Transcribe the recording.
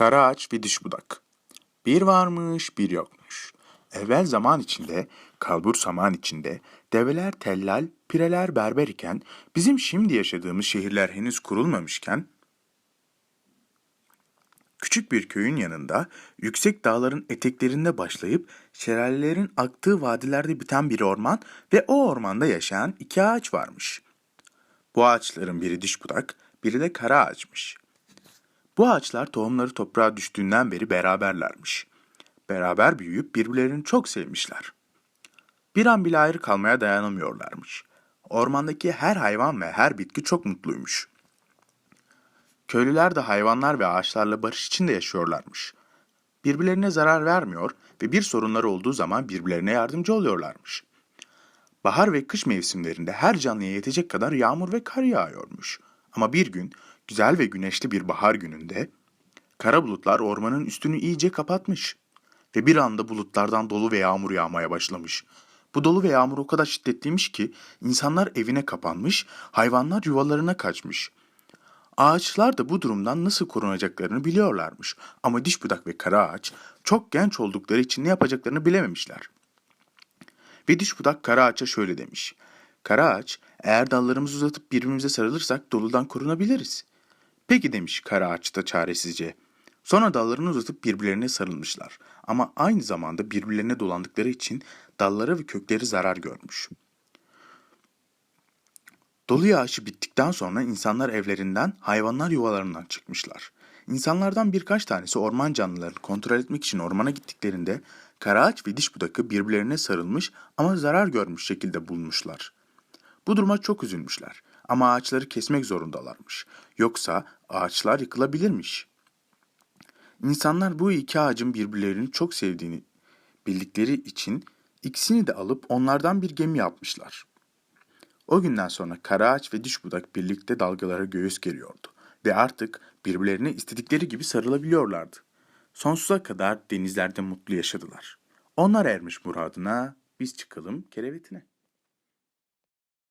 Kara ağaç ve diş budak. Bir varmış bir yokmuş. Evvel zaman içinde, kalbur saman içinde, develer tellal, pireler berber iken, bizim şimdi yaşadığımız şehirler henüz kurulmamışken, küçük bir köyün yanında, yüksek dağların eteklerinde başlayıp, şelalelerin aktığı vadilerde biten bir orman ve o ormanda yaşayan iki ağaç varmış. Bu ağaçların biri diş budak, biri de kara ağaçmış. Bu ağaçlar tohumları toprağa düştüğünden beri beraberlermiş. Beraber büyüyüp birbirlerini çok sevmişler. Bir an bile ayrı kalmaya dayanamıyorlarmış. Ormandaki her hayvan ve her bitki çok mutluymuş. Köylüler de hayvanlar ve ağaçlarla barış içinde yaşıyorlarmış. Birbirlerine zarar vermiyor ve bir sorunları olduğu zaman birbirlerine yardımcı oluyorlarmış. Bahar ve kış mevsimlerinde her canlıya yetecek kadar yağmur ve kar yağıyormuş. Ama bir gün güzel ve güneşli bir bahar gününde kara bulutlar ormanın üstünü iyice kapatmış ve bir anda bulutlardan dolu ve yağmur yağmaya başlamış. Bu dolu ve yağmur o kadar şiddetliymiş ki insanlar evine kapanmış, hayvanlar yuvalarına kaçmış. Ağaçlar da bu durumdan nasıl korunacaklarını biliyorlarmış. Ama diş budak ve kara ağaç çok genç oldukları için ne yapacaklarını bilememişler. Ve diş budak kara ağaça şöyle demiş. Kara ağaç, eğer dallarımızı uzatıp birbirimize sarılırsak doludan korunabiliriz. Peki demiş kara ağaç da çaresizce. Sonra dallarını uzatıp birbirlerine sarılmışlar. Ama aynı zamanda birbirlerine dolandıkları için dalları ve kökleri zarar görmüş. Dolu yağışı bittikten sonra insanlar evlerinden, hayvanlar yuvalarından çıkmışlar. İnsanlardan birkaç tanesi orman canlılarını kontrol etmek için ormana gittiklerinde karaağaç ve diş budakı birbirlerine sarılmış ama zarar görmüş şekilde bulmuşlar. Bu duruma çok üzülmüşler ama ağaçları kesmek zorundalarmış. Yoksa ağaçlar yıkılabilirmiş. İnsanlar bu iki ağacın birbirlerini çok sevdiğini bildikleri için ikisini de alıp onlardan bir gemi yapmışlar. O günden sonra Karaağaç ve Diş Budak birlikte dalgalara göğüs geriyordu ve artık birbirlerine istedikleri gibi sarılabiliyorlardı. Sonsuza kadar denizlerde mutlu yaşadılar. Onlar ermiş muradına, biz çıkalım kerevetine.